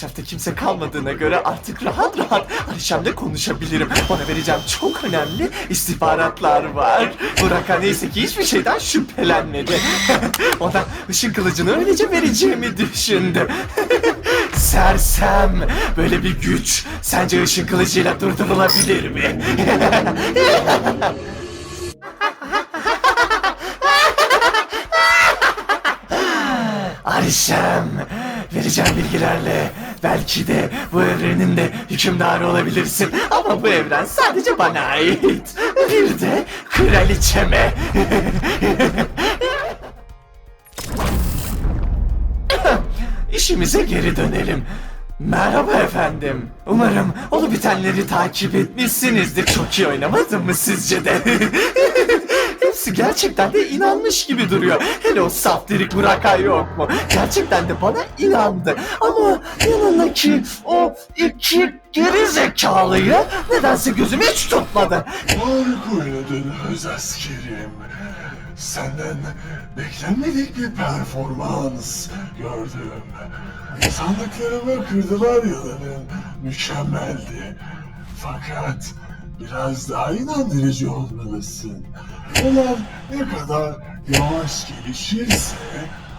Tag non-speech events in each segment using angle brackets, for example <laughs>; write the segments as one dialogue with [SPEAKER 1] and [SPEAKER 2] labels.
[SPEAKER 1] Etrafta kimse kalmadığına göre artık rahat rahat Alişem'le konuşabilirim. Ona vereceğim çok önemli istihbaratlar var. Burak neyse ki hiçbir şeyden şüphelenmedi. <laughs> Ona ışın kılıcını öylece vereceğimi düşündü. <laughs> Sersem böyle bir güç sence ışın kılıcıyla durdurulabilir mi? <laughs> Alişem, vereceğim bilgilerle belki de bu evrenin de hükümdarı olabilirsin. Ama bu evren sadece bana ait. Bir de kraliçeme. İşimize geri dönelim. Merhaba efendim. Umarım olu bitenleri takip etmişsinizdir. Çok iyi oynamadım mı sizce de? Hepsi gerçekten de inanmış gibi duruyor. Hele o saftirik Burakay yok mu? Gerçekten de bana inandı. Ama yanındaki o iki geri zekalıyı nedense gözüm hiç tutmadı.
[SPEAKER 2] Harika oynadın öz askerim. Senden beklenmedik bir performans gördüm. Sandıklarımı kırdılar yalanın. Mükemmeldi. Fakat biraz daha inandırıcı olmalısın. Onlar ne kadar yavaş gelişirse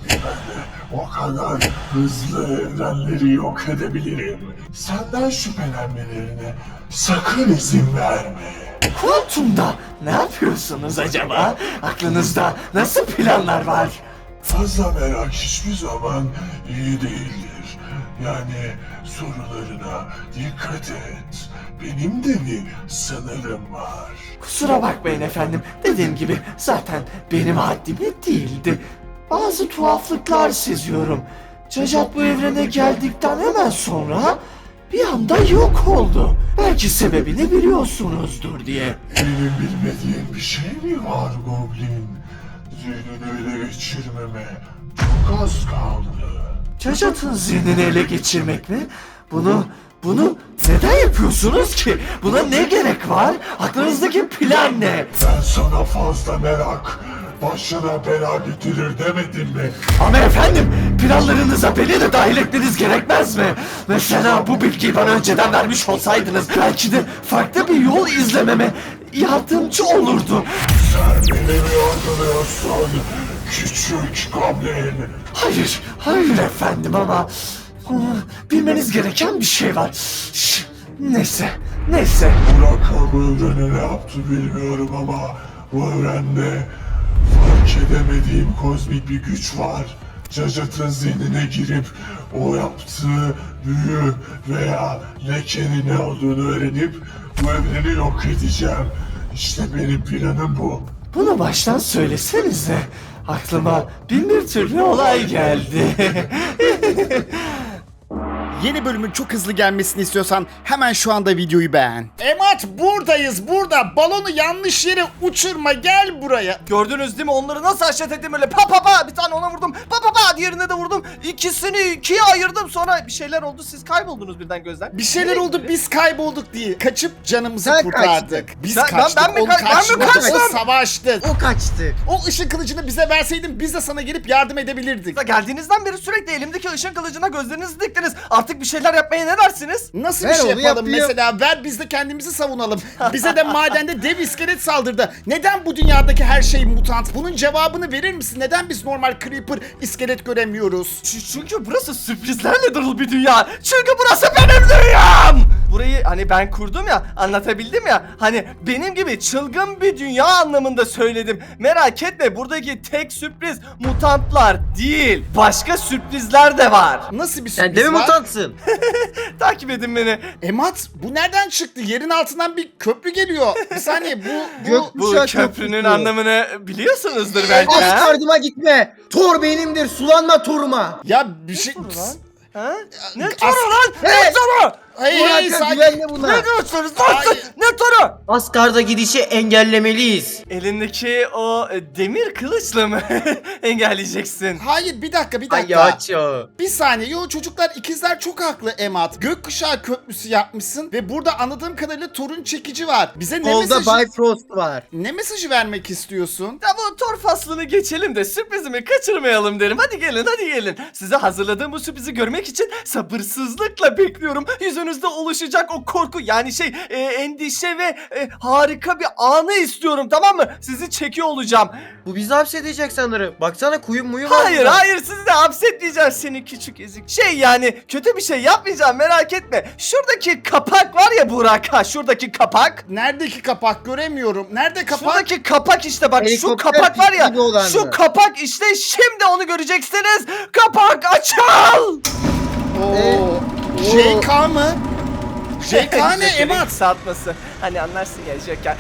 [SPEAKER 2] ben de o kadar hızlı evrenleri yok edebilirim. Senden şüphelenmelerine sakın izin verme.
[SPEAKER 1] Kuantumda ne yapıyorsunuz acaba? Aklınızda nasıl planlar var?
[SPEAKER 2] Fazla merak hiçbir zaman iyi değildir. Yani sorularına dikkat et. Benim de bir sınırım var.
[SPEAKER 1] Kusura bakmayın efendim. Dediğim gibi zaten benim haddime değildi. Bazı tuhaflıklar seziyorum. Cacat bu evrene geldikten hemen sonra bir anda yok oldu. Belki sebebini biliyorsunuzdur diye.
[SPEAKER 2] Benim bilmediğim bir şey mi var Goblin? Zihnini ele geçirmeme çok az kaldı.
[SPEAKER 1] Cacat'ın zihnini ele geçirmek mi? Bunu, bunu neden yapıyorsunuz ki? Buna ne gerek var? Aklınızdaki plan ne?
[SPEAKER 2] Ben sana fazla merak, başına bela getirir demedim mi?
[SPEAKER 1] Ama efendim planlarınıza beni de dahil etmeniz gerekmez mi? Mesela bu bilgiyi bana önceden vermiş olsaydınız belki de farklı bir yol izlememe yardımcı olurdu.
[SPEAKER 2] Sen beni mi yargılıyorsun? Küçük Goblin.
[SPEAKER 1] Hayır, hayır efendim ama bilmeniz gereken bir şey var. Şş, neyse, neyse.
[SPEAKER 2] Burak ömründe ne yaptı bilmiyorum ama bu evrende fark edemediğim kozmik bir güç var. Cacat'ın zihnine girip o yaptığı büyü veya lekenin ne olduğunu öğrenip bu evreni yok edeceğim. İşte benim planım bu.
[SPEAKER 1] Bunu baştan söylesenize. Aklıma bin bir türlü olay geldi. <laughs>
[SPEAKER 3] Yeni bölümün çok hızlı gelmesini istiyorsan hemen şu anda videoyu beğen. Emat buradayız burada. Balonu yanlış yere uçurma gel buraya.
[SPEAKER 4] Gördünüz değil mi onları nasıl haşet ettim öyle pa pa pa bir tane ona vurdum pa pa pa diğerine de vurdum ikisini ikiye ayırdım sonra bir şeyler oldu siz kayboldunuz birden gözden.
[SPEAKER 3] Bir şeyler oldu biz kaybolduk diye. Kaçıp canımızı
[SPEAKER 5] Sen
[SPEAKER 3] kurtardık.
[SPEAKER 5] kaçtın.
[SPEAKER 3] Biz
[SPEAKER 4] Ben- ben-
[SPEAKER 3] kaçtık
[SPEAKER 4] ben mi
[SPEAKER 3] o
[SPEAKER 4] ka- ben mi
[SPEAKER 3] kaçmadı
[SPEAKER 4] kaçtım?
[SPEAKER 3] o savaştı.
[SPEAKER 5] O kaçtı.
[SPEAKER 3] O ışın kılıcını bize verseydin biz de sana gelip yardım edebilirdik.
[SPEAKER 4] Geldiğinizden beri sürekli elimdeki ışın kılıcına gözlerinizi diktiniz. Artık bir şeyler yapmaya ne dersiniz?
[SPEAKER 3] Nasıl
[SPEAKER 5] Ver
[SPEAKER 3] bir şey
[SPEAKER 5] onu,
[SPEAKER 3] yapalım
[SPEAKER 5] yapıyor.
[SPEAKER 3] mesela? Ver biz de kendimizi savunalım. Bize de madende dev iskelet saldırdı. Neden bu dünyadaki her şey mutant? Bunun cevabını verir misin? Neden biz normal creeper iskelet göremiyoruz?
[SPEAKER 4] Ç- çünkü burası sürprizlerle dolu bir dünya. Çünkü burası benim dünyam. Burayı hani ben kurdum ya, anlatabildim ya. Hani benim gibi çılgın bir dünya anlamında söyledim. Merak etme buradaki tek sürpriz mutantlar değil. Başka sürprizler de var.
[SPEAKER 3] Nasıl bir
[SPEAKER 5] Sen
[SPEAKER 3] sürpriz
[SPEAKER 5] de mi
[SPEAKER 3] var?
[SPEAKER 5] mutantsın? <laughs>
[SPEAKER 4] Takip edin beni.
[SPEAKER 3] Emat bu nereden çıktı? Yerin altından bir köprü geliyor. Bir saniye bu... bu...
[SPEAKER 5] Gök-
[SPEAKER 4] Bu köprünün
[SPEAKER 5] köprüsü.
[SPEAKER 4] anlamını biliyorsunuzdur belki ha?
[SPEAKER 5] Askardıma gitme. Thor benimdir. Sulanma toruma.
[SPEAKER 3] Ya bir şey...
[SPEAKER 4] Ha? Ne toru lan? Ne
[SPEAKER 5] Hey!
[SPEAKER 3] Hey
[SPEAKER 5] Burak'a
[SPEAKER 3] sakin.
[SPEAKER 5] güvenme buna.
[SPEAKER 1] Ne diyorsunuz lan? Ne toru?
[SPEAKER 5] Asgard'a gidişi engellemeliyiz.
[SPEAKER 1] Elindeki o e, demir kılıçla mı <laughs> engelleyeceksin?
[SPEAKER 3] Hayır bir dakika bir
[SPEAKER 5] Ay
[SPEAKER 3] dakika.
[SPEAKER 5] aç ya.
[SPEAKER 3] Bir saniye. Yo çocuklar ikizler çok haklı Emat. Gökkuşağı köprüsü yapmışsın ve burada anladığım kadarıyla torun çekici var. Bize ne
[SPEAKER 5] Kolda
[SPEAKER 3] mesajı,
[SPEAKER 5] Bifrost var.
[SPEAKER 3] ne mesajı vermek istiyorsun?
[SPEAKER 1] Ya bu tor faslını geçelim de sürprizimi kaçırmayalım derim. Hadi gelin hadi gelin. Size hazırladığım bu sürprizi görmek için sabırsızlıkla bekliyorum. Yüzünüzde oluşacak o korku yani şey e, endişe ve e, harika bir anı istiyorum tamam mı? Sizi çekiyor olacağım.
[SPEAKER 5] Bu bizi hapsedecek sanırım. Baksana kuyu muyu var
[SPEAKER 1] Hayır
[SPEAKER 5] burada.
[SPEAKER 1] hayır sizi de hapsetmeyeceğim seni küçük ezik. Şey yani kötü bir şey yapmayacağım merak etme. Şuradaki kapak var ya Burak ha şuradaki kapak.
[SPEAKER 3] Neredeki kapak göremiyorum. Nerede kapak?
[SPEAKER 1] Şuradaki kapak işte bak şu
[SPEAKER 5] Helikopter
[SPEAKER 1] kapak var ya
[SPEAKER 5] gibi olan
[SPEAKER 1] şu
[SPEAKER 5] mı?
[SPEAKER 1] kapak işte şimdi onu göreceksiniz. Kapak açıl.
[SPEAKER 3] Oo. JK mı? <laughs> JK ne
[SPEAKER 1] Joker'in
[SPEAKER 3] Emat?
[SPEAKER 1] kısaltması. Hani anlarsın ya Joker.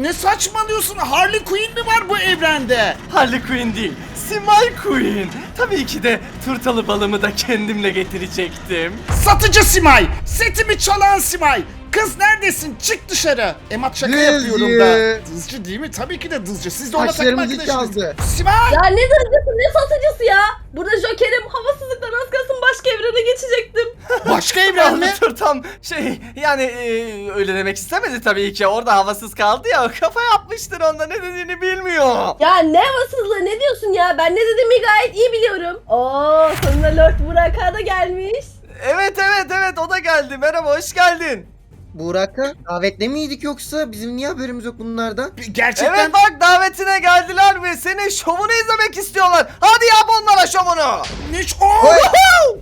[SPEAKER 3] Ne saçmalıyorsun? Harley Quinn mi var bu evrende?
[SPEAKER 1] Harley Quinn değil. Simay Queen. Tabii ki de turtalı balımı da kendimle getirecektim.
[SPEAKER 3] Satıcı Simay! Setimi çalan Simay! Kız neredesin? Çık dışarı. Emat şaka
[SPEAKER 5] Dızcı.
[SPEAKER 3] yapıyorum da. Dızcı değil mi? Tabii ki de dızcı. Siz de ona takım
[SPEAKER 5] Saçlarımızı
[SPEAKER 3] arkadaşınız.
[SPEAKER 5] çaldı.
[SPEAKER 3] Simay!
[SPEAKER 6] Ya ne dızcısı ne satıcısı ya? Burada Joker'im havasızlıktan az kalsın başka evrene geçecektim. <laughs>
[SPEAKER 3] Başka evren mi? <laughs>
[SPEAKER 1] Turtam şey yani e, öyle demek istemedi tabii ki. Orada havasız kaldı ya. o <laughs> Kafa yapmıştır onda ne dediğini bilmiyor.
[SPEAKER 6] Ya ne havasızlığı ne diyorsun ya? Ben ne dediğimi gayet iyi biliyorum. Oo sonunda Lord Burak'a da gelmiş.
[SPEAKER 1] Evet evet evet o da geldi. Merhaba hoş geldin.
[SPEAKER 5] Burak'a davetle miydik yoksa? Bizim niye haberimiz yok bunlardan?
[SPEAKER 3] Gerçekten
[SPEAKER 1] Evet bak davetine geldiler ve senin şovunu izlemek istiyorlar. Hadi yap onlara şovunu.
[SPEAKER 3] ne? Oo!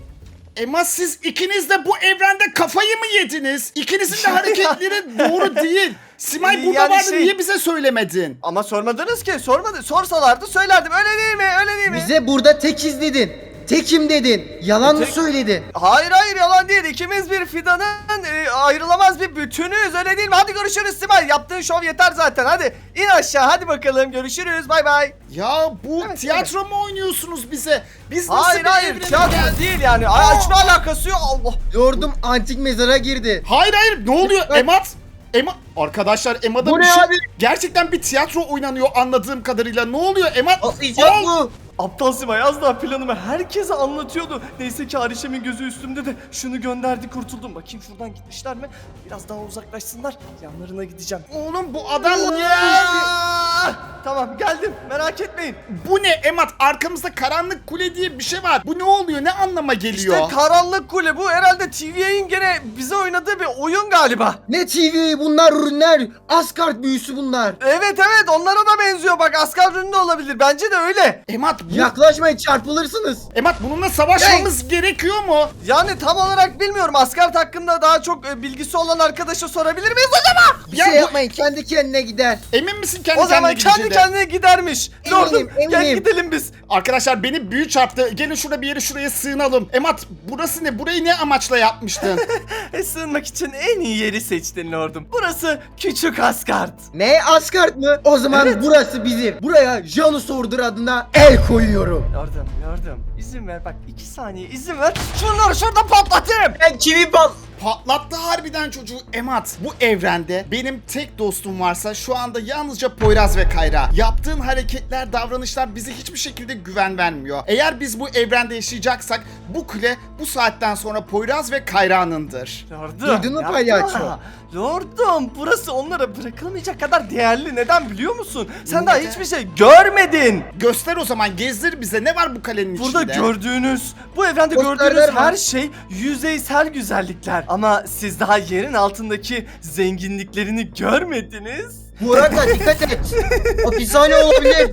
[SPEAKER 3] Emat siz ikiniz de bu evrende kafayı mı yediniz? İkinizin de <laughs> hareketleri doğru değil. Simay burada
[SPEAKER 1] Yani
[SPEAKER 3] vardı
[SPEAKER 1] şey-
[SPEAKER 3] niye bize söylemedin?
[SPEAKER 1] Ama sormadınız ki sormadı. Sorsalardı söylerdim. Öyle değil mi? Öyle değil mi?
[SPEAKER 5] Bize burada tekiz dedin. Tekim dedin. Yalan mı
[SPEAKER 1] Tek-
[SPEAKER 5] söyledin?
[SPEAKER 1] Hayır hayır yalan değil. İkimiz bir fidanın e, ayrılamaz bir bütünüyüz. Öyle değil mi? Hadi görüşürüz Simay. Yaptığın şov yeter zaten. Hadi in aşağı. Hadi bakalım. Görüşürüz. Bay bay.
[SPEAKER 3] Ya bu
[SPEAKER 1] Evet,
[SPEAKER 3] tiyatro mu oynuyorsunuz bize? Biz nasıl
[SPEAKER 1] Hayır
[SPEAKER 3] bir
[SPEAKER 1] hayır.
[SPEAKER 3] evrene
[SPEAKER 1] Tiyatro değil yani. Ay, hiçbir alakası yok. Allah.
[SPEAKER 5] Lordum antik mezara girdi.
[SPEAKER 3] Hayır hayır ne oluyor. Emat? Emat Arkadaşlar Emat'a
[SPEAKER 5] Bu
[SPEAKER 3] bir
[SPEAKER 5] ne
[SPEAKER 3] şey...
[SPEAKER 5] abi?
[SPEAKER 3] Gerçekten bir tiyatro oynanıyor anladığım kadarıyla. Ne oluyor Emat?
[SPEAKER 5] Atlayacak
[SPEAKER 3] Al!
[SPEAKER 5] bu.
[SPEAKER 1] Aptal Simay az daha planımı herkese anlatıyordu. Neyse ki Arişem'in gözü üstümde de şunu gönderdi kurtuldum. Bakayım şuradan gitmişler mi? Biraz daha uzaklaşsınlar. Yanlarına gideceğim.
[SPEAKER 3] Oğlum bu adam?
[SPEAKER 1] Aa! Tamam geldim merak etmeyin.
[SPEAKER 3] Bu ne Emat? Arkamızda karanlık kule diye bir şey var. Bu ne oluyor? Ne anlama geliyor?
[SPEAKER 1] İşte Karanlık Kule bu herhalde TVA'in gene bize oynadığı bir oyun galiba.
[SPEAKER 5] Ne TV bunlar ürünler. Asgard büyüsü bunlar.
[SPEAKER 1] Evet evet onlara da benziyor bak Asgard ürünü de olabilir bence de öyle.
[SPEAKER 3] Emat.
[SPEAKER 5] Yaklaşmayın çarpılırsınız.
[SPEAKER 3] Emat bununla savaşmamız gerekiyor mu?
[SPEAKER 1] Yani tam olarak bilmiyorum Asgard hakkında daha çok e, bilgisi olan arkadaşa sorabilir miyiz acaba?
[SPEAKER 5] Bir
[SPEAKER 3] Ya
[SPEAKER 5] şey
[SPEAKER 3] bu-
[SPEAKER 5] yapmayın kendi kendine gider.
[SPEAKER 3] Emin misin kendi
[SPEAKER 1] O zaman
[SPEAKER 3] kendine
[SPEAKER 1] kendi
[SPEAKER 3] gideceğine?
[SPEAKER 1] kendine gidermiş. Lordum gel
[SPEAKER 5] eminim.
[SPEAKER 1] gidelim biz.
[SPEAKER 3] Arkadaşlar beni büyü çarptı. Gelin şurada bir yere şuraya sığınalım. Emat burası ne? Burayı ne amaçla yapmıştın? <laughs>
[SPEAKER 1] E, sığınmak için en iyi yeri seçtin lordum. Burası küçük Asgard.
[SPEAKER 5] Ne Asgard mı? O zaman burası bizim. Buraya Janus Order adına el koyuyorum.
[SPEAKER 1] Lordum lordum izin ver bak iki saniye izin ver. Şunları şurada patlatayım.
[SPEAKER 5] Ben kivi bal...
[SPEAKER 3] Patlattı harbiden çocuğu Emat. Bu evrende benim tek dostum varsa şu anda yalnızca Poyraz ve Kayra. Yaptığın hareketler, davranışlar bize hiçbir şekilde güven vermiyor. Eğer biz bu evrende yaşayacaksak bu kule bu saatten sonra Poyraz ve Kayra'nındır.
[SPEAKER 1] Lordum.
[SPEAKER 5] Duydun mu
[SPEAKER 1] yapma.
[SPEAKER 5] palyaço?
[SPEAKER 1] Lordum burası onlara bırakılmayacak kadar değerli. Neden biliyor musun? Sen
[SPEAKER 3] Neden?
[SPEAKER 1] daha hiçbir şey görmedin.
[SPEAKER 3] Göster o zaman gezdir bize ne var bu kalenin
[SPEAKER 1] Burada
[SPEAKER 3] içinde?
[SPEAKER 1] Gördüğünüz, bu evrende
[SPEAKER 5] Posterler
[SPEAKER 1] gördüğünüz
[SPEAKER 5] var.
[SPEAKER 1] her şey yüzeysel güzellikler. Ama siz daha yerin altındaki zenginliklerini görmediniz.
[SPEAKER 5] Burak'a dikkat et. <laughs> Hapishane olabilir.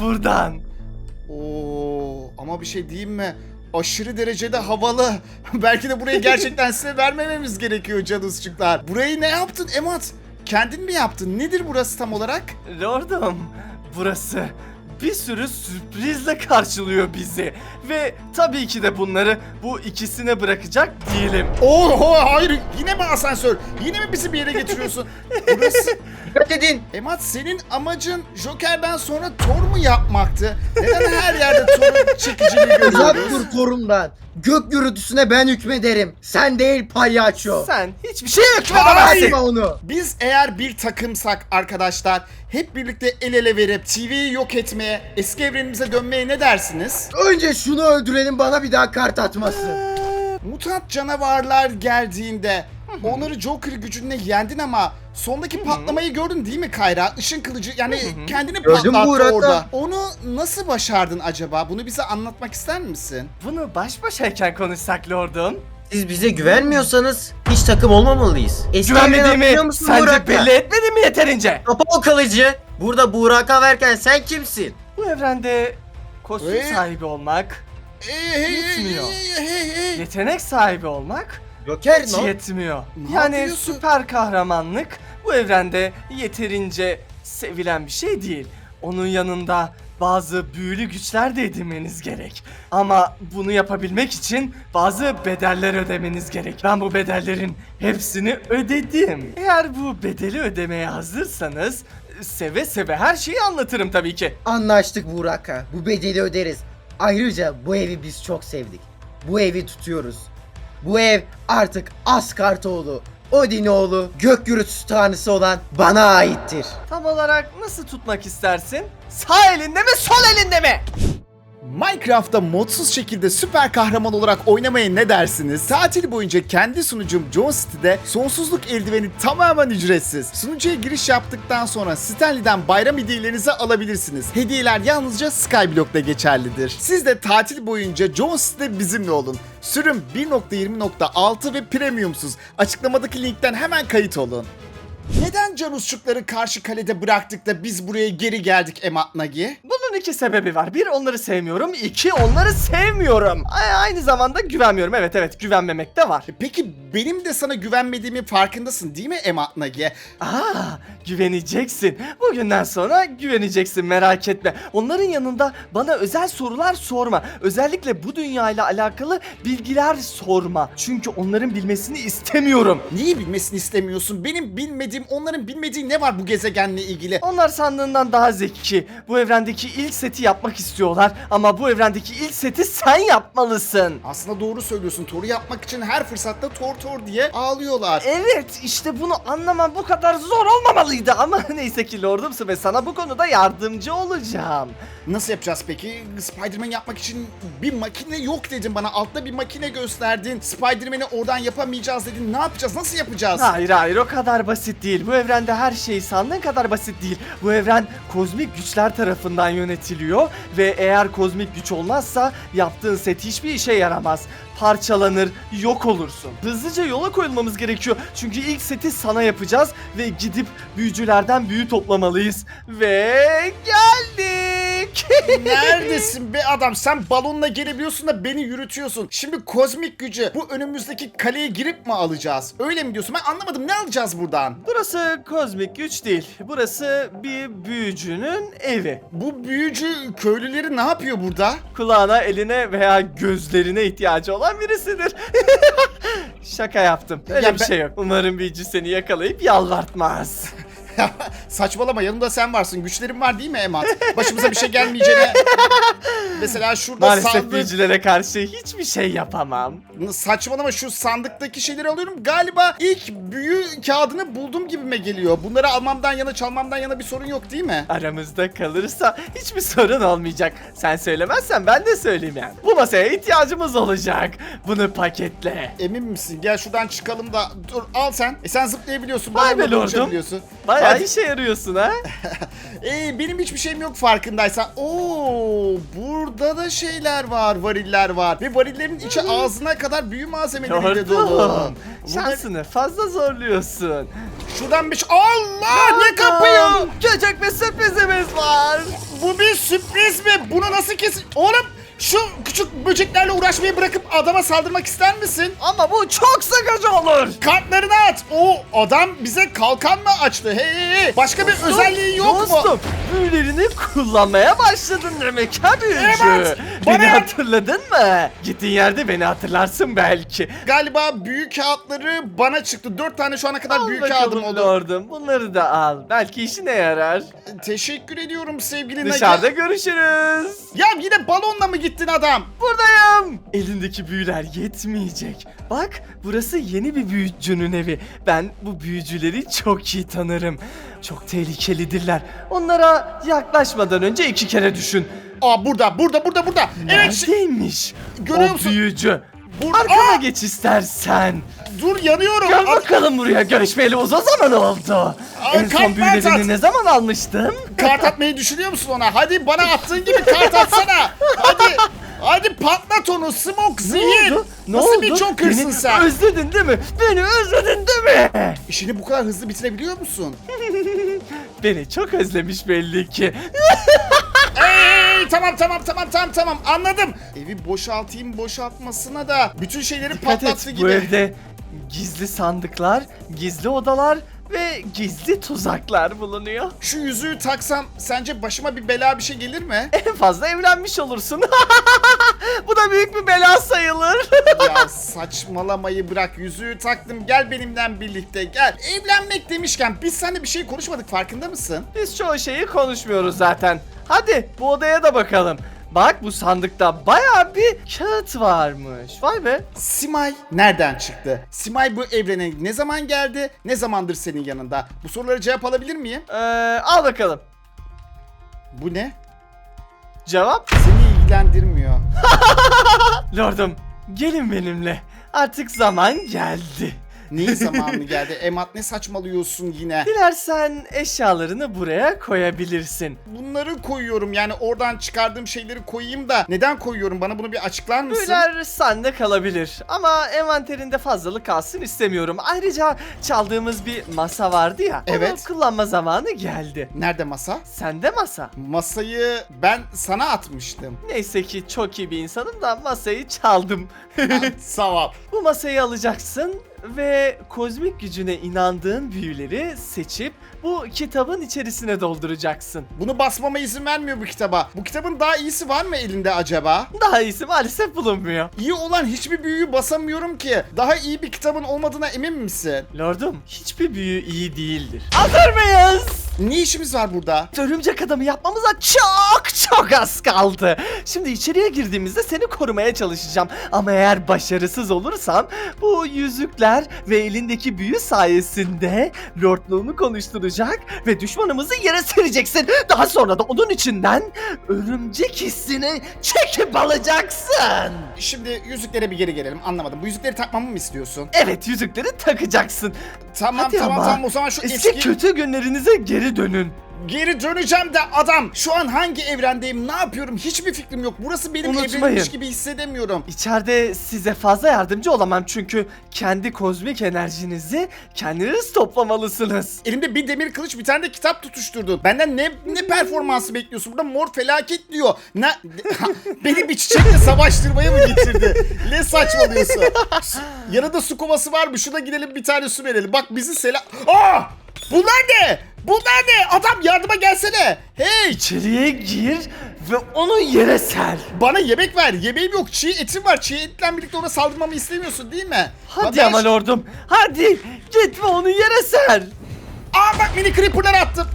[SPEAKER 1] Buradan.
[SPEAKER 3] Oo, ama bir şey diyeyim mi? Aşırı derecede havalı. <laughs> Belki de burayı gerçekten size vermememiz gerekiyor canısçıklar. Burayı ne yaptın Emat? Kendin mi yaptın? Nedir burası tam olarak?
[SPEAKER 1] Lordum, burası bir sürü sürprizle karşılıyor bizi. Ve tabii ki de bunları bu ikisine bırakacak değilim.
[SPEAKER 3] Oho hayır yine mi asansör? Yine mi bizi bir yere getiriyorsun? <laughs> Burası
[SPEAKER 5] Dikkat edin.
[SPEAKER 3] Emat senin amacın Joker'den sonra Thor mu yapmaktı? Neden her yerde Thor'un çekiciliği <laughs>
[SPEAKER 5] Uzak
[SPEAKER 3] görüyoruz?
[SPEAKER 5] dur torumdan. Gök gürültüsüne ben hükmederim. Sen değil palyaço.
[SPEAKER 1] Sen hiçbir şey hükmedemezsin.
[SPEAKER 5] Sayma onu.
[SPEAKER 3] Biz eğer bir takımsak arkadaşlar hep birlikte el ele verip TV'yi yok etmeye, eski evrenimize dönmeye ne dersiniz?
[SPEAKER 5] Önce şunu öldürelim bana bir daha kart atmasın.
[SPEAKER 3] Mutant canavarlar geldiğinde onları Joker gücünle yendin ama sondaki patlamayı gördün değil mi Kayra? Işın kılıcı yani kendini
[SPEAKER 5] Gördüm
[SPEAKER 3] patlattı
[SPEAKER 5] Buğra'da.
[SPEAKER 3] orada. Onu nasıl başardın acaba? Bunu bize anlatmak ister misin?
[SPEAKER 1] Bunu baş başayken konuşsak lordum.
[SPEAKER 7] Siz bize güvenmiyorsanız hiç takım olmamalıyız. Eski evreni hatırlıyor
[SPEAKER 1] Güvenmediğimi
[SPEAKER 7] musun
[SPEAKER 1] sence
[SPEAKER 7] Burak'a?
[SPEAKER 1] belli etmedin mi yeterince?
[SPEAKER 7] Kapa o kalıcı. Burada Burak'a verken sen kimsin?
[SPEAKER 1] Bu evrende kostüm
[SPEAKER 3] Ee?
[SPEAKER 1] sahibi olmak,
[SPEAKER 3] Hey hey hey
[SPEAKER 1] Yetmiyor.
[SPEAKER 3] hey hey hey.
[SPEAKER 1] yetenek sahibi olmak
[SPEAKER 7] Joker
[SPEAKER 1] hiç
[SPEAKER 7] no?
[SPEAKER 1] yetmiyor.
[SPEAKER 3] Ne
[SPEAKER 1] yani
[SPEAKER 3] yapıyorsun?
[SPEAKER 1] süper kahramanlık bu evrende yeterince sevilen bir şey değil. Onun yanında bazı büyülü güçler de edinmeniz gerek. Ama bunu yapabilmek için bazı bedeller ödemeniz gerek. Ben bu bedellerin hepsini ödedim. Eğer bu bedeli ödemeye hazırsanız seve seve her şeyi anlatırım tabii ki.
[SPEAKER 5] Anlaştık Burak'a. Bu bedeli öderiz. Ayrıca bu evi biz çok sevdik. Bu evi tutuyoruz. Bu ev artık Askartoğlu, Odinoğlu, gök gürültüsü tanrısı olan bana aittir.
[SPEAKER 1] Tam olarak nasıl tutmak istersin? Sağ elinde mi sol elinde mi?
[SPEAKER 3] Minecraft'ta modsuz şekilde süper kahraman olarak oynamaya ne dersiniz? Tatil boyunca kendi sunucum John City'de sonsuzluk eldiveni tamamen ücretsiz. Sunucuya giriş yaptıktan sonra Stanley'den bayram hediyelerinizi alabilirsiniz. Hediyeler yalnızca Skyblock'ta geçerlidir. Siz de tatil boyunca John City'de bizimle olun. Sürüm 1.20.6 ve premiumsuz. Açıklamadaki linkten hemen kayıt olun. Neden Canusçukları karşı kalede bıraktık da biz buraya geri geldik Emat Nagi?
[SPEAKER 1] Bunun iki sebebi var. Bir onları sevmiyorum. iki onları sevmiyorum. A- aynı zamanda güvenmiyorum. Evet evet güvenmemek de var.
[SPEAKER 3] Peki benim de sana güvenmediğimi farkındasın değil mi Emat Nagi?
[SPEAKER 1] Aa güveneceksin. Bugünden sonra güveneceksin merak etme. Onların yanında bana özel sorular sorma. Özellikle bu dünyayla alakalı bilgiler sorma. Çünkü onların bilmesini istemiyorum.
[SPEAKER 3] Neyi bilmesini istemiyorsun? Benim bilmediğim, onların bilmediği ne var bu gezegenle ilgili?
[SPEAKER 1] Onlar sandığından daha zeki. Bu evrendeki ilk seti yapmak istiyorlar. Ama bu evrendeki ilk seti sen yapmalısın.
[SPEAKER 3] Aslında doğru söylüyorsun. Tor'u yapmak için her fırsatta Tor Tor diye ağlıyorlar.
[SPEAKER 1] Evet işte bunu anlamam bu kadar zor olmamalıydı ama <laughs> neyse ki lordumsun ve sana bu konuda yardımcı olacağım.
[SPEAKER 3] Nasıl yapacağız peki? Spider-Man yapmak için bir makine yok dedin bana. Altta bir makine gösterdin. Spider-Man'i oradan yapamayacağız dedin. Ne yapacağız? Nasıl yapacağız?
[SPEAKER 1] Hayır hayır o kadar basit değil. Bu evrende her şey sandığın kadar basit değil. Bu evren kozmik güçler tarafından yönetiliyor ve eğer kozmik güç olmazsa yaptığın set hiçbir işe yaramaz. Parçalanır, yok olursun. Hızlıca yola koyulmamız gerekiyor. Çünkü ilk seti sana yapacağız ve gidip büyücülerden büyü toplamalıyız. Ve geldik. <laughs>
[SPEAKER 3] Neredesin be adam? Sen balonla gelebiliyorsun da beni yürütüyorsun. Şimdi kozmik gücü bu önümüzdeki kaleye girip mi alacağız? Öyle mi diyorsun? Ben anlamadım. Ne alacağız buradan?
[SPEAKER 1] Burası kozmik güç değil. Burası bir büyücünün evi.
[SPEAKER 3] Bu büyücü köylüleri ne yapıyor burada?
[SPEAKER 1] kulağına, eline veya gözlerine ihtiyacı olan birisidir. <laughs> Şaka yaptım. Öyle
[SPEAKER 3] Ya
[SPEAKER 1] bir
[SPEAKER 3] ben-
[SPEAKER 1] şey yok. Umarım büyücü seni yakalayıp yalvartmaz. <laughs> <laughs>
[SPEAKER 3] Saçmalama yanımda sen varsın. Güçlerin var değil mi Emat? Başımıza bir şey gelmeyeceğine. Mesela şurada
[SPEAKER 1] Maalesef
[SPEAKER 3] sandık...
[SPEAKER 1] büyücülere karşı hiçbir şey yapamam.
[SPEAKER 3] Saçmalama şu sandıktaki şeyleri alıyorum. Galiba ilk büyü kağıdını buldum gibime geliyor. Bunları almamdan yana çalmamdan yana bir sorun yok değil mi?
[SPEAKER 1] Aramızda kalırsa hiçbir sorun olmayacak. Sen söylemezsen ben de söyleyeyim yani. Bu masaya ihtiyacımız olacak. Bunu paketle.
[SPEAKER 3] Emin misin? Gel şuradan çıkalım da dur al sen. E sen zıplayabiliyorsun.
[SPEAKER 1] Vay be lordum.
[SPEAKER 3] uçabiliyorsun.
[SPEAKER 1] Bayağı
[SPEAKER 3] Ay,
[SPEAKER 1] işe yarıyorsun ha. <laughs>
[SPEAKER 3] e, benim hiçbir şeyim yok farkındaysan. Oo, burada da şeyler var, variller var. Ve varillerin içi ağzına kadar büyü malzemeleriyle dolu.
[SPEAKER 1] Lordum.
[SPEAKER 3] Bunlar-
[SPEAKER 1] Şansını fazla zorluyorsun.
[SPEAKER 3] Şuradan bir şey... Allah ne kapıyım?
[SPEAKER 1] Küçük bir sürprizimiz var.
[SPEAKER 3] Bu bir sürpriz mi? Bunu nasıl kes... Oğlum Şu küçük böceklerle uğraşmayı bırakıp adama saldırmak ister misin?
[SPEAKER 1] Ama bu çok sıkıcı olur.
[SPEAKER 3] Kartlarını at. O adam bize kalkan mı açtı? Hey hey hey. Başka bir özelliği yok mu?
[SPEAKER 1] Dostum büyülerini kullanmaya başladın demek ha büyücü.
[SPEAKER 3] Evet, bana
[SPEAKER 1] Beni hatırladın mı? Gittiğin yerde beni hatırlarsın belki.
[SPEAKER 3] Galiba büyük kağıtları bana çıktı. Dört tane şu ana kadar
[SPEAKER 1] Al
[SPEAKER 3] büyük kağıdım oldu.
[SPEAKER 1] lordum. Bunları da al. Belki işine yarar.
[SPEAKER 3] Teşekkür ediyorum sevgili Nagi.
[SPEAKER 1] Dışarıda görüşürüz.
[SPEAKER 3] Ya yine balonla mı gittin adam?
[SPEAKER 1] Buradayım. Elindeki büyüler yetmeyecek. Bak burası yeni bir büyücünün evi. Ben bu büyücüleri çok iyi tanırım. Çok tehlikelidirler. Onlara yaklaşmadan önce iki kere düşün.
[SPEAKER 3] Aa burada, burada, burada, burada. Evet, şi-
[SPEAKER 1] Neredeymiş?
[SPEAKER 3] Görüyor
[SPEAKER 1] o
[SPEAKER 3] musun?
[SPEAKER 1] büyücü. Arkama
[SPEAKER 3] Aa!
[SPEAKER 1] geç istersen.
[SPEAKER 3] dur yanıyorum.
[SPEAKER 1] Gel
[SPEAKER 3] Aa,
[SPEAKER 1] bakalım buraya. Görüşmeyeli uzun zaman oldu. En son büyülerini ne zaman almıştım?
[SPEAKER 3] Kart atmayı düşünüyor musun ona? Hadi bana attığın gibi kart atsana. Hadi. Hadi patlat onu. Smoke, zehir.
[SPEAKER 1] Ne
[SPEAKER 3] Nasıl bir jokersın
[SPEAKER 1] Beni
[SPEAKER 3] sen?
[SPEAKER 1] özledin değil mi? Beni özledin değil mi?
[SPEAKER 3] İşini bu kadar hızlı bitirebiliyor musun? <laughs>
[SPEAKER 1] Beni çok özlemiş belli ki. <laughs>
[SPEAKER 3] Ey tamam tamam tamam tamam tamam anladım. Evi boşaltayım boşaltmasına da bütün şeyleri
[SPEAKER 1] Dikkat
[SPEAKER 3] patlattı
[SPEAKER 1] et
[SPEAKER 3] gibi.
[SPEAKER 1] bu evde gizli sandıklar, gizli odalar ve gizli tuzaklar bulunuyor.
[SPEAKER 3] Şu yüzüğü taksam sence başıma bir bela bir şey gelir mi? <laughs>
[SPEAKER 1] En fazla evlenmiş olursun. <laughs> bu da büyük bir bela sayılır. <laughs>
[SPEAKER 3] ya saçmalamayı bırak yüzüğü taktım gel benimle birlikte gel. Evlenmek demişken biz seninle bir şey konuşmadık farkında mısın?
[SPEAKER 1] Biz çoğu şeyi konuşmuyoruz zaten. Hadi bu odaya da bakalım. Bak bu sandıkta baya bir kağıt varmış. Vay be.
[SPEAKER 3] Simay nereden çıktı? Simay bu evrene ne zaman geldi? Ne zamandır senin yanında? Bu sorulara cevap alabilir miyim?
[SPEAKER 1] Ee, al bakalım.
[SPEAKER 3] Bu ne?
[SPEAKER 1] Cevap?
[SPEAKER 3] Seni ilgilendirmiyor. <laughs>
[SPEAKER 1] Lordum gelin benimle. Artık zaman geldi.
[SPEAKER 3] Neyin zamanı geldi? Emat ne saçmalıyorsun yine?
[SPEAKER 1] Dilersen eşyalarını buraya koyabilirsin.
[SPEAKER 3] Bunları koyuyorum yani oradan çıkardığım şeyleri koyayım da neden koyuyorum bana bunu bir açıklar mısın?
[SPEAKER 1] Büyüler sende kalabilir ama envanterinde fazlalık kalsın istemiyorum. Ayrıca çaldığımız bir masa vardı ya.
[SPEAKER 3] Evet.
[SPEAKER 1] Onu kullanma zamanı geldi.
[SPEAKER 3] Nerede masa?
[SPEAKER 1] Sende masa.
[SPEAKER 3] Masayı ben sana atmıştım.
[SPEAKER 1] Neyse ki çok iyi bir insanım da masayı çaldım. <laughs>
[SPEAKER 3] Sağ ol.
[SPEAKER 1] Bu masayı alacaksın ve kozmik gücüne inandığın büyüleri seçip bu kitabın içerisine dolduracaksın.
[SPEAKER 3] Bunu basmama izin vermiyor bu kitaba. Bu kitabın daha iyisi var mı elinde acaba?
[SPEAKER 1] Daha iyisi maalesef bulunmuyor.
[SPEAKER 3] İyi olan hiçbir büyüyü basamıyorum ki. Daha iyi bir kitabın olmadığına emin misin?
[SPEAKER 1] Lordum hiçbir büyü iyi değildir. Hazır mıyız?
[SPEAKER 3] Ne işimiz var burada?
[SPEAKER 1] Örümcek adamı yapmamıza çok çok az kaldı. Şimdi içeriye girdiğimizde seni korumaya çalışacağım. Ama eğer başarısız olursam bu yüzükler ve elindeki büyü sayesinde lordluğunu konuşturacak ve düşmanımızı yere sereceksin. Daha sonra da onun içinden örümcek hissini çekip alacaksın.
[SPEAKER 3] Şimdi yüzüklere bir geri gelelim. Anlamadım. Bu yüzükleri takmamı mı istiyorsun?
[SPEAKER 1] Evet yüzükleri takacaksın.
[SPEAKER 3] Tamam
[SPEAKER 1] Hadi
[SPEAKER 3] tamam
[SPEAKER 1] ama.
[SPEAKER 3] tamam o zaman şu
[SPEAKER 1] Eski,
[SPEAKER 3] eski...
[SPEAKER 1] kötü günlerinize geri dönün.
[SPEAKER 3] Geri döneceğim de adam. Şu an hangi evrendeyim? Ne yapıyorum? Hiçbir fikrim yok. Burası benim
[SPEAKER 1] Unutmayın.
[SPEAKER 3] evrenimmiş gibi hissedemiyorum.
[SPEAKER 1] İçeride size fazla yardımcı olamam çünkü kendi kozmik enerjinizi kendiniz toplamalısınız.
[SPEAKER 3] Elimde bir demir kılıç bir tane de kitap tutuşturdun. Benden ne ne performansı bekliyorsun? Burada mor felaket diyor. Ne Ha, <laughs> beni bir çiçekle savaştırmaya mı getirdi? Ne saçmalıyorsun? Yanında su kovası var mı? Şuna gidelim bir tane su verelim. Bak bizi selam... Aa! Bunlar ne? Bunlar ne? Adam yardıma gelsene. Hey!
[SPEAKER 1] İçeriye gir ve onu yere ser.
[SPEAKER 3] Bana yemek ver. Yemeğim yok. Çiğ etim var. Çiğ etle birlikte ona saldırmamı istemiyorsun değil mi?
[SPEAKER 1] Hadi ama lordum. Hadi git ve onu yere ser.
[SPEAKER 3] Aa bak mini creeper'lar attım.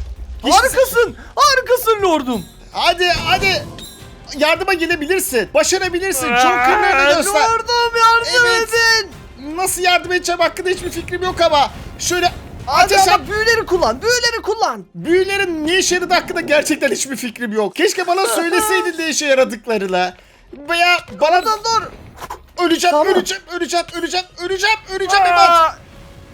[SPEAKER 3] Hiç-
[SPEAKER 1] Harikasın. Harikasın lordum.
[SPEAKER 3] Hadi hadi. Yardıma gelebilirsin. Başarabilirsin. Çok kırmızı
[SPEAKER 1] Aa,
[SPEAKER 3] göster.
[SPEAKER 1] Lordum yardım
[SPEAKER 3] Evet.
[SPEAKER 1] edin.
[SPEAKER 3] Nasıl yardım edeceğim hakkında hiçbir fikrim yok ama. Şöyle
[SPEAKER 1] Hadi
[SPEAKER 3] ateş
[SPEAKER 1] ama büyüleri kullan. Büyüleri kullan.
[SPEAKER 3] Büyülerin ne işe yaradığı hakkında gerçekten hiçbir fikrim yok. Keşke bana <laughs> söyleseydin ne işe yaradıklarını. Veya bana da dur. Öleceğim,
[SPEAKER 1] Tamam.
[SPEAKER 3] öleceğim, öleceğim, öleceğim, öleceğim, öleceğim.
[SPEAKER 1] Aa,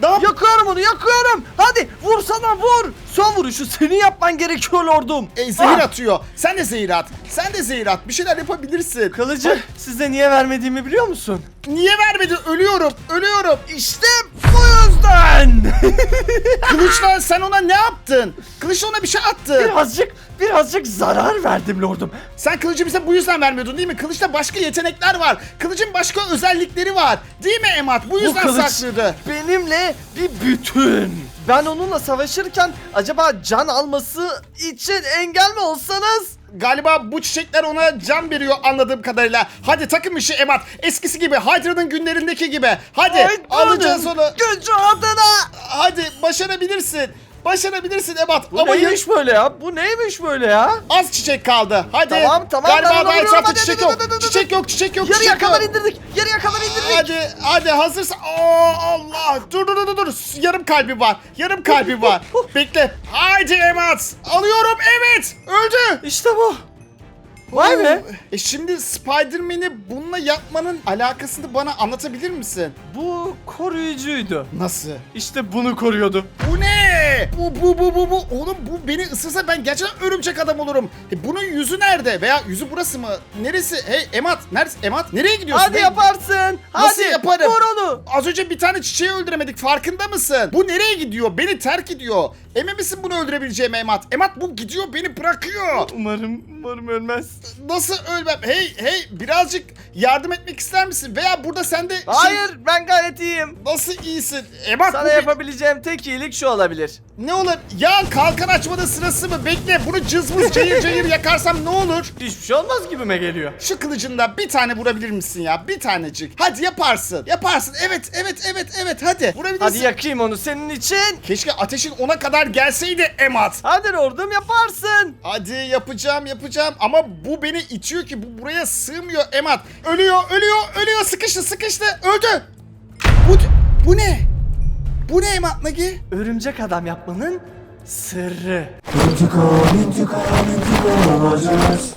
[SPEAKER 3] Ne yap-
[SPEAKER 1] Yakıyorum onu yakıyorum. Hadi vursana vur. Son vuruşu senin yapman gerekiyor lordum.
[SPEAKER 3] E, zehir
[SPEAKER 1] Ah,
[SPEAKER 3] atıyor. Sen de zehir at. Sen de zehir at. Bir şeyler yapabilirsin.
[SPEAKER 1] Kılıcı size niye vermediğimi biliyor musun?
[SPEAKER 3] Niye vermedin? Ölüyorum, ölüyorum.
[SPEAKER 1] İşte bu yüzden. <laughs>
[SPEAKER 3] Kılıçla sen ona ne yaptın? Kılıçla ona bir şey attın.
[SPEAKER 1] birazcık birazcık zarar verdim lordum.
[SPEAKER 3] Sen kılıcı bize bu yüzden vermiyordun değil mi? Kılıçta başka yetenekler var. Kılıcın başka özellikleri var. Değil mi Emat? Bu yüzden saklıyordu.
[SPEAKER 1] Benimle bir bütün. Ben onunla savaşırken acaba can alması için engel mi olsanız?
[SPEAKER 3] Galiba bu çiçekler ona can veriyor anladığım kadarıyla. Hadi takım işi Emat. Eskisi gibi Hydra'nın günlerindeki gibi. Hadi
[SPEAKER 1] Ay,
[SPEAKER 3] alacağız onu.
[SPEAKER 1] Gücü adına.
[SPEAKER 3] Hadi başarabilirsin. Başarabilirsin Emat.
[SPEAKER 1] Bu
[SPEAKER 3] Ama
[SPEAKER 1] neymiş böyle ya? Bu neymiş böyle ya?
[SPEAKER 3] az çiçek kaldı. Hadi.
[SPEAKER 1] Tamam, tamam,
[SPEAKER 3] Galiba daha etrafta çiçek yok. Çiçek yok, çiçek yok,
[SPEAKER 1] Yarıya kadar indirdik. Yarıya kadar indirdik.
[SPEAKER 3] Hadi hadi hazırsan. Aa Allah. Dur dur dur dur. Yarım kalbi var. Yarım kalbi var. <laughs> Bekle. Haydi Emat. Alıyorum. Evet. Öldü.
[SPEAKER 1] İşte bu. Vay be.
[SPEAKER 3] E şimdi Spider-Man'i bununla yapmanın alakasını bana anlatabilir misin?
[SPEAKER 1] Bu koruyucuydu.
[SPEAKER 3] Nasıl?
[SPEAKER 1] İşte bunu koruyordu.
[SPEAKER 3] Bu ne? Bu bu bu bu bu. Oğlum bu beni ısırsa ben gerçekten örümcek adam olurum. E bunun yüzü nerede? Veya yüzü burası mı? Neresi? Hey Emat. Neresi? Emat nereye gidiyorsun?
[SPEAKER 1] Hadi
[SPEAKER 3] Hey,
[SPEAKER 1] yaparsın.
[SPEAKER 3] Nasıl
[SPEAKER 1] Hadi
[SPEAKER 3] yaparım?
[SPEAKER 1] vur onu.
[SPEAKER 3] Az önce bir tane çiçeği öldüremedik farkında mısın? Bu nereye gidiyor? Beni terk ediyor. Emin misin bunu öldürebileceğim Emat? Emat bu gidiyor beni bırakıyor.
[SPEAKER 1] Umarım, umarım ölmez.
[SPEAKER 3] Nasıl ölmem? Hey hey birazcık yardım etmek ister misin? Veya burada sen de...
[SPEAKER 1] Hayır, ben gayet iyiyim.
[SPEAKER 3] Nasıl iyisin? Emat
[SPEAKER 1] Sana
[SPEAKER 3] bu bir-
[SPEAKER 1] yapabileceğim tek iyilik şu olabilir.
[SPEAKER 3] Ne olur? Ya kalkan açmanın sırası mı? Bekle bunu cızbız cayır cayır yakarsam ne olur?
[SPEAKER 1] Hiçbir şey olmaz gibime geliyor.
[SPEAKER 3] Şu kılıcında bir tane vurabilir misin ya? Bir tanecik. Hadi yaparsın. Yaparsın. Evet evet evet evet hadi. Vurabilirsin.
[SPEAKER 1] Hadi yakayım onu senin için.
[SPEAKER 3] Keşke ateşin ona kadar gelseydi Emat.
[SPEAKER 1] Hadi lordum yaparsın.
[SPEAKER 3] Hadi yapacağım yapacağım ama bu beni itiyor ki bu buraya sığmıyor Emat. Ölüyor ölüyor ölüyor sıkıştı sıkıştı öldü. Bu, bu ne? Bu ne Emat Nagi?
[SPEAKER 1] Örümcek adam yapmanın sırrı.
[SPEAKER 2] İntikam, intikam, intikam alacağız.